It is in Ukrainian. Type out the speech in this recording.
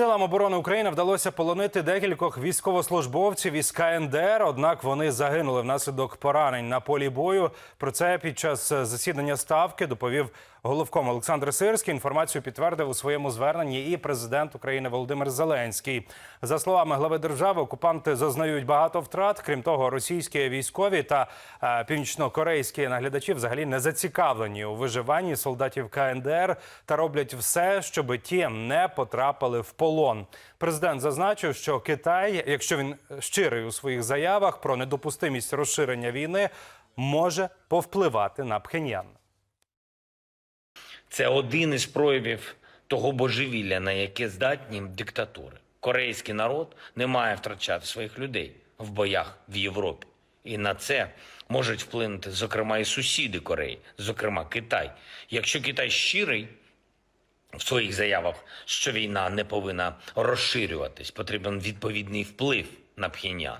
Силам оборони України вдалося полонити декількох військовослужбовців із КНДР, однак вони загинули внаслідок поранень на полі бою. Про це під час засідання ставки доповів головком Олександр Сирський. Інформацію підтвердив у своєму зверненні і президент України Володимир Зеленський. За словами глави держави, окупанти зазнають багато втрат. Крім того, російські військові та е, північнокорейські наглядачі взагалі не зацікавлені у виживанні солдатів КНДР та роблять все, щоб ті не потрапили в полон. Президент зазначив, що Китай, якщо він щирий у своїх заявах про недопустимість розширення війни, може повпливати на Пхеньян. Це один із проявів того божевілля, на яке здатні диктатури. Корейський народ не має втрачати своїх людей в боях в Європі. І на це можуть вплинути, зокрема, і сусіди Кореї, зокрема Китай. Якщо Китай щирий в своїх заявах, що війна не повинна розширюватись, потрібен відповідний вплив на Пхеньян.